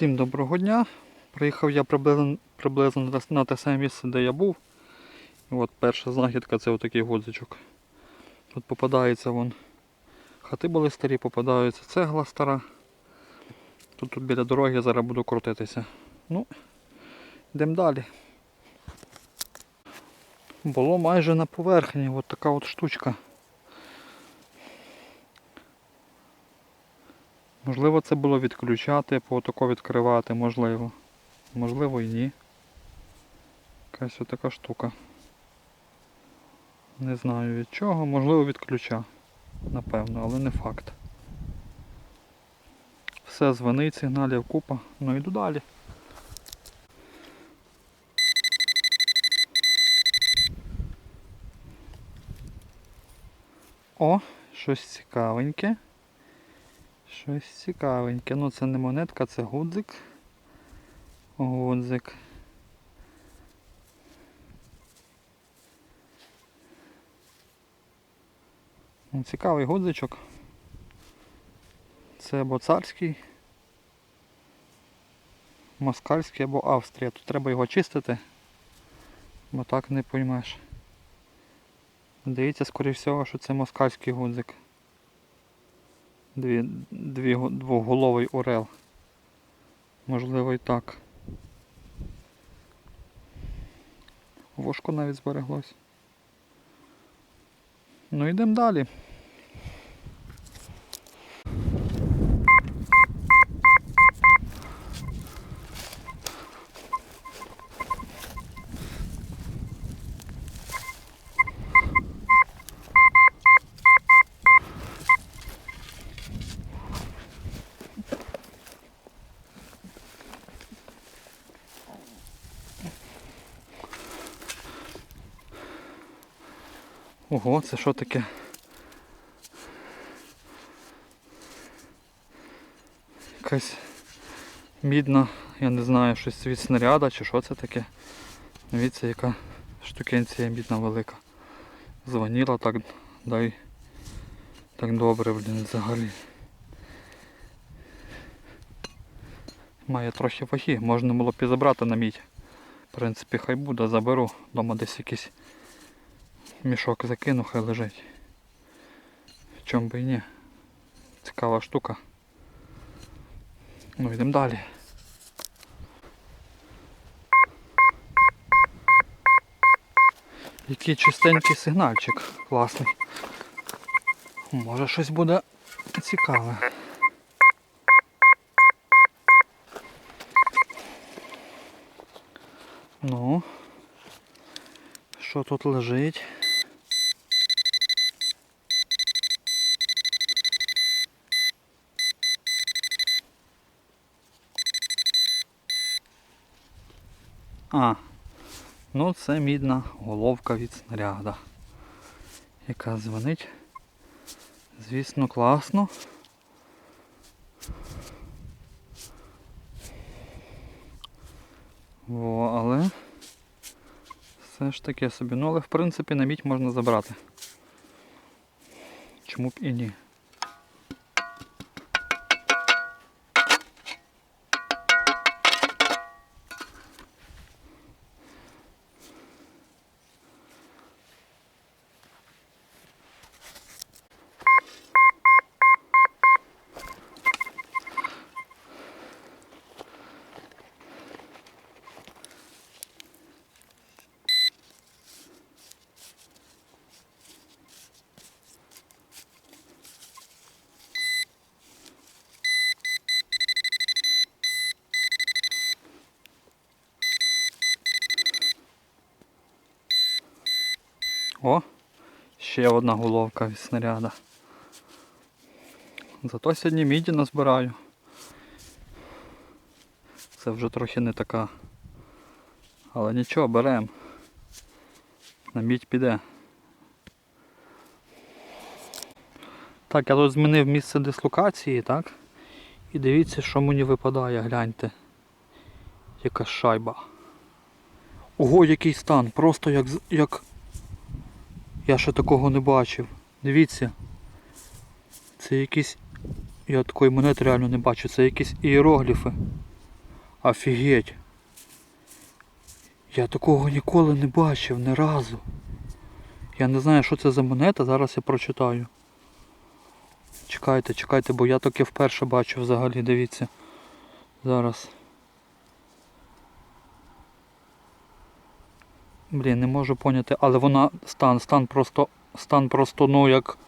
Всім доброго дня. Приїхав я приблизно, приблизно на те- саме місце, де я був. І от перша знахідка це отакий гудзичок. Тут попадається вон. Хати були старі, попадається цегла стара. Тут, тут біля дороги я зараз буду крутитися. Ну, йдемо далі. Було майже на поверхні, от така от штучка. Можливо, це було відключати, по отако відкривати, можливо. Можливо і ні. Якась отака штука. Не знаю від чого, можливо від ключа. Напевно, але не факт. Все дзвонить, сигналів купа. Ну йду далі. О, щось цікавеньке. Щось цікавеньке. Ну це не монетка, це гудзик. Гудзик. Ну, Цікавий гудзичок. Це або царський, москальський або Австрія. Тут треба його чистити, бо так не поймеш. Дивіться, скоріш всього, що це москальський гудзик. Дві, дві, двоголовий орел. Можливо і так. Вошко навіть збереглось. Ну йдемо далі. Ого, це що таке? Якась мідна, я не знаю, щось від снаряда чи що це таке. Дивіться, яка штукенція мідна велика. Звоніла так, дай так добре, блін, взагалі. Має трохи ваги, можна було б і забрати на мідь. В принципі, хай буде, заберу. Дома десь якийсь мішок закину, хай лежить. Чом би і ні. Цікава штука. Ну йдемо далі. Який чистенький сигнальчик, класний. Може щось буде цікаве. Ну, що тут лежить? А, ну це мідна головка від снаряда, яка дзвонить. Звісно, класно. Во, але все ж таки собі. Ну, але в принципі на мідь можна забрати. Чому б і ні? О, ще одна головка від снаряда. Зато сьогодні міді назбираю. Це вже трохи не така. Але нічого, беремо. На мідь піде. Так, я тут змінив місце дислокації, так? І дивіться, що мені випадає, гляньте. Яка шайба. Ого, який стан, просто як, як я ще такого не бачив. Дивіться. Це якісь. Я такої монети реально не бачу. Це якісь іерогліфи. Офігеть. Я такого ніколи не бачив ні разу. Я не знаю, що це за монета, зараз я прочитаю. Чекайте, чекайте, бо я таке вперше бачу взагалі, дивіться. Зараз. Блін, не можу поняти, але вона стан, стан просто, стан просто, ну як,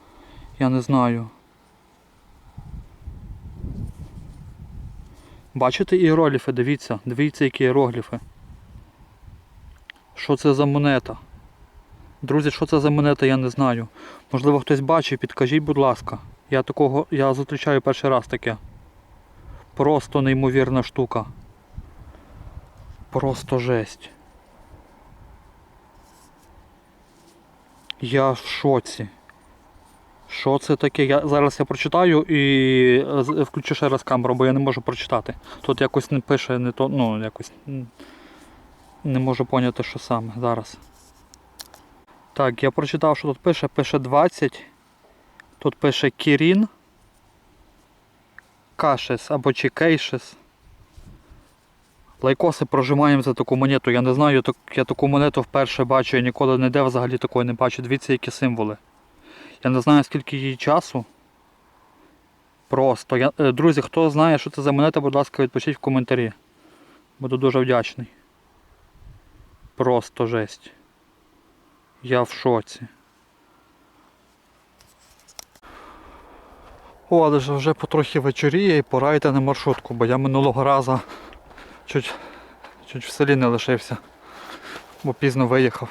я не знаю. Бачите іерогліфи, дивіться, дивіться, які іерогліфи. Що це за монета? Друзі, що це за монета, я не знаю. Можливо, хтось бачив, підкажіть, будь ласка. Я такого, я зустрічаю перший раз таке. Просто неймовірна штука. Просто жесть. Я в шоці. Що це таке? Я, зараз я прочитаю і е, включу ще раз камеру, бо я не можу прочитати. Тут якось не пише, не то, ну якось не можу поняти, що саме зараз. Так, я прочитав, що тут пише, пише 20. Тут пише Кірін. Кашес або Чікейшес. Лайкоси прожимаємо за таку монету. Я не знаю, я таку монету вперше бачу, я ніколи ніде взагалі такої не бачу. Дивіться, які символи. Я не знаю скільки їй часу. Просто. Я, е, друзі, хто знає, що це за монета, будь ласка, відпишіть в коментарі. Буду дуже вдячний. Просто жесть. Я в шоці. О, але ж вже потрохи вечоріє і пора йти на маршрутку, бо я минулого разу чуть, чуть в селі не лишився, бо пізно виїхав.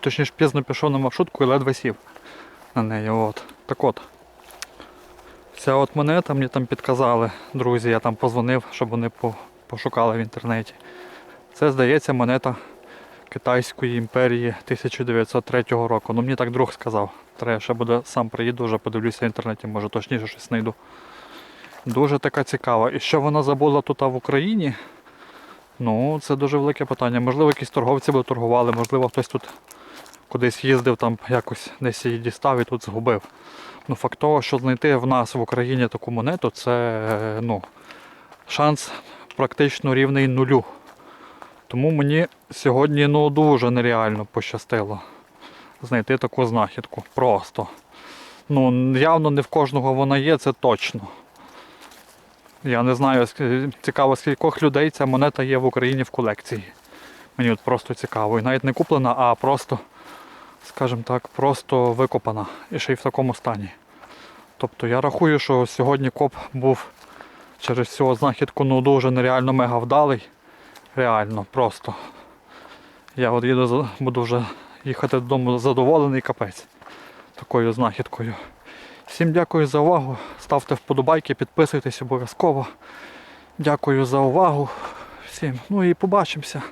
Точніше, пізно, пішов на маршрутку і ледве сів на неї. От. Так от. Ця от монета мені там підказали, друзі, я там позвонив, щоб вони пошукали в інтернеті. Це, здається, монета Китайської імперії 1903 року. Ну мені так друг сказав. Треба ще буде сам приїду, вже подивлюся в інтернеті, може точніше щось знайду. Дуже така цікава. І що вона забула тут в Україні? Ну, це дуже велике питання. Можливо, якісь торговці би торгували, можливо, хтось тут кудись їздив, там якось десь її дістав і тут згубив. Ну, факт того, що знайти в нас в Україні таку монету, це е, ну, шанс практично рівний нулю. Тому мені сьогодні ну, дуже нереально пощастило знайти таку знахідку. Просто. Ну, явно не в кожного вона є, це точно. Я не знаю, цікаво, скількох людей ця монета є в Україні в колекції. Мені от просто цікаво. І навіть не куплена, а просто, скажімо так, просто викопана. І ще й в такому стані. Тобто я рахую, що сьогодні коп був через цю знахідку ну, дуже нереально мега вдалий. Реально, просто. Я от їду, буду вже їхати додому задоволений капець такою знахідкою. Всім дякую за увагу. Ставте вподобайки, підписуйтесь обов'язково. Дякую за увагу. Всім. Ну і побачимося.